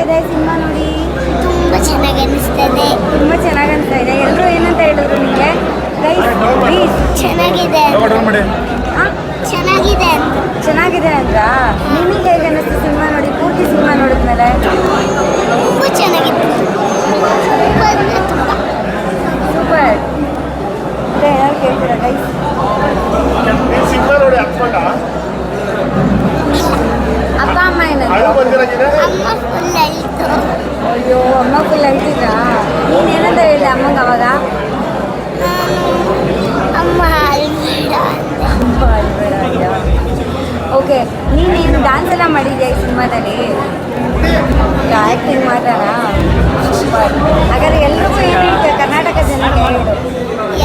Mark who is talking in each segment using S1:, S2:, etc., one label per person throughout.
S1: ಇದೆ ಸಿನಿಮಾ ನೋಡಿ.
S2: ತುಂಬಾ ಚೆನ್ನಾಗಿ ಅನಿಸ್ತದೆ
S1: ತುಂಬಾ ಚೆನ್ನಾಗಿ ಅನಿಸ್ತಾ ಇದೆ. ಎಲ್ಲರೂ ಏನಂತ ಹೇಳಿದ್ರು ನಿಮಗೆ? ಗೈಸ್ ಪ್ಲೀಸ್
S2: ಚೆನ್ನಾಗಿದೆ. ಚೆನ್ನಾಗಿದೆ ಅಂತ.
S1: ಚೆನ್ನಾಗಿದೆ ಅಂತ ನಿಮಗೆ ಹೇಗೆ ಅನ್ನಿಸ್ತು ಸಿನಿಮಾ ನೋಡಿ? ಪೂರ್ತಿ ಸಿನಿಮಾ ನೋಡಿದ್ಮೇಲೆ
S2: ತುಂಬ ಚೆನ್ನಾಗಿತ್ತು ತುಂಬ ಅಂದ್ರೆ ತುಂಬ
S1: ಸೂಪರ್ ಅದೇ ಯಾರು ಕೇಳ್ತೀರಾ ಗೈಸ್
S3: ಸಿನಿಮಾ ನೋಡಿ ಹತ್ಕೊಂಡ
S1: ಅಪ್ಪ ಅಮ್ಮ
S3: ಅಳು
S1: ಏನಂತ
S3: ಬಂದಿರಂಗಿದೆ
S2: ಅಮ್ಮ ಫುಲ್ ಅಳಿತು
S1: ಅಯ್ಯೋ ಅಮ್ಮ ಫುಲ್ ಅಳ್ತಿದ್ರಾ ನೀನು ಏನಂತ ಹೇಳಿದೆ ಅಮ್ಮಂಗೆ ಅವಾಗ?
S2: ಅಮ್ಮ ಅಮ್ಮ ಅಳ್ಬೇಡ
S1: ಓಕೆ ನೀನೇನು ಡ್ಯಾನ್ಸ್ ಎಲ್ಲ ಮಾಡಿದ್ಯಾ ಈ ಸಿನಿಮಾದಲ್ಲಿ? ಆ್ಯಕ್ಟಿಂಗ್ ಮಾಡ್ತಾರ ಸೂಪರ್ ಹಾಗಾದ್ರೆ ಎಲ್ರಿಗೂ ಏನು ಹೇಳ್ತೀಯ ಕರ್ನಾಟಕ ಜನಕ್ಕೆ? ಹೇಳು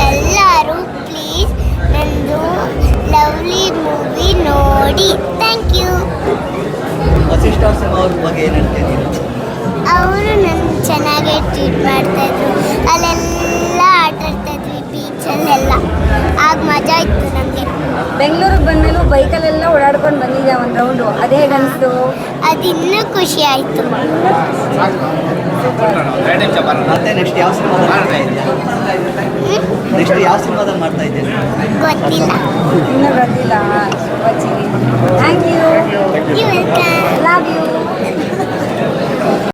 S2: ಎಲ್ಲರೂ ಪ್ಲೀಸ್ ನಂದು ಲವ್ಲಿ ಮೂವಿ ನೋಡಿ. ಥ್ಯಾಂಕ್ ಯು
S4: ವಸಿಷ್ಠ ಅವ್ರ ಬಗ್ಗೆ ಏನು ಹೇಳ್ತೀನಿ
S2: ಅವರು ನನ್ನ ಚೆನ್ನಾಗೇ ಟ್ರೀಟ್ ಮಾಡ್ತಾಯಿದ್ರು ಅಲ್ಲೆಲ್ಲ ಆಟ ಆಡ್ತಾಯಿದ್ವಿ ಬೀಚಲ್ಲೆಲ್ಲ ಆಗ ಮಜಾ ಇತ್ತು ನಮಗೆ.
S1: ಬೆಂಗಳೂರಿಗೆ ಬಂದಮೇಲೂ ಬೈಕಲ್ಲೆಲ್ಲ ಓಡಾಡ್ಕೊಂಡು ಬಂದಿದ್ದೆ ಒಂದು ರೌಂಡು ಅದೇ ಹೇಗೆ ಅನಿಸ್ತು
S2: ಅದು ಇನ್ನೂ ಖುಷಿ ಆಯಿತು.
S4: ಮತ್ತೆ ನೆಕ್ಸ್ಟ್ ಯಾವ ಸಿನಿಮಾದಲ್ಲಿ ಮಾಡ್ತಾ ಇದ್ದೆ ನೆಕ್ಸ್ಟ್ ಯಾವ ಸಿನಿಮಾದಲ್ಲಿ ಮಾಡ್ತಾ ಇದ್ದೆ
S2: ಗೊತ್ತಿಲ್ಲ.
S1: ಇನ್ನೂ ಗೊತ್ತಿಲ್ಲ. Thank you you